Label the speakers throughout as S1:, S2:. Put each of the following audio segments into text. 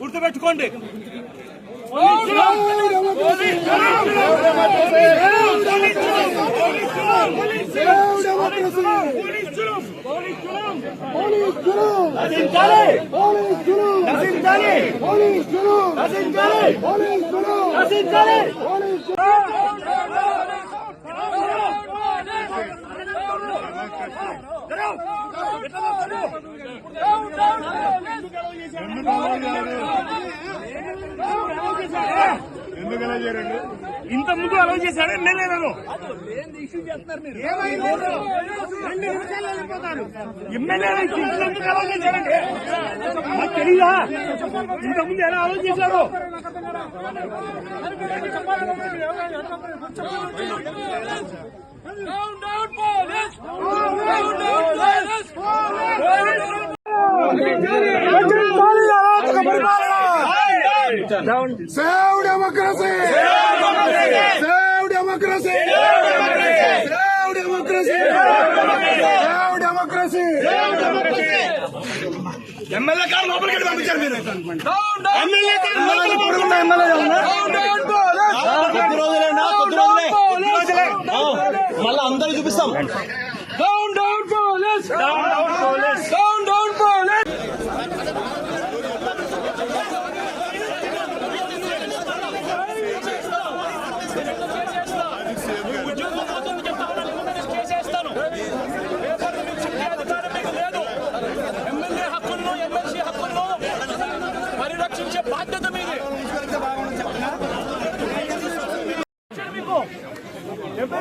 S1: గుర్తుపెట్టుకోండి. నశించాలి! ఎందుకు నశించాలి!
S2: చేయరండి?
S1: ఇంత ముందు అలౌ నేనే నేను ఎమ్మెల్యే ఎందుకు అలౌ చేశారండి మాకు తెలీదా? ఇంత ముందు ఎలా అలౌ చేశారు?
S2: Save democracy! Save democracy! Save democracy! Save democracy!
S1: MLA car లోపలికి వెళ్ళి పంపించారు మీరు. ఎమ్మెల్యే కారు లోపలికి పడుకున్న ఎమ్మెల్యే
S3: కొద్ది రోజులేనా కొద్ది రోజులే. మళ్ళీ అందరూ చూపిస్తాం.
S1: Down down police down down police down down police MLA హక్కులను ఎమ్మెల్సీ హక్కులను పరిరక్షించే బాధ్యత మీది మీకు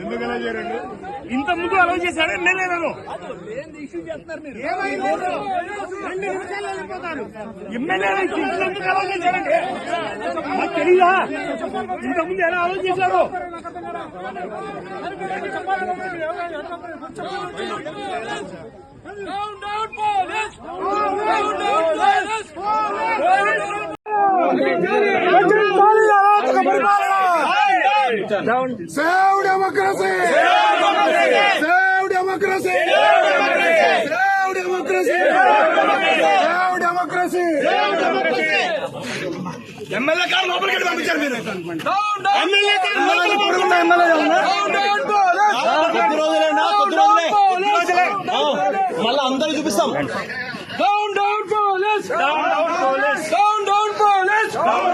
S3: ఎందుకలా చేయండి
S1: ఇంత ముందు అలౌ చేశాడు? ఎందుకు అలౌ చేశారండి? మాకు తెలీదా? ఇంత ముందు ఎలా అలౌ చేశారు?
S2: Save democracy! Save democracy! Save democracy! Save democracy! Save democracy! Save democracy!
S1: MLA కాదు లోపలికి పంపించారు మీరు ఎమ్మెల్యే ఎమ్మెల్యే కొద్ది రోజులే మళ్ళీ అందరూ చూపిస్తాం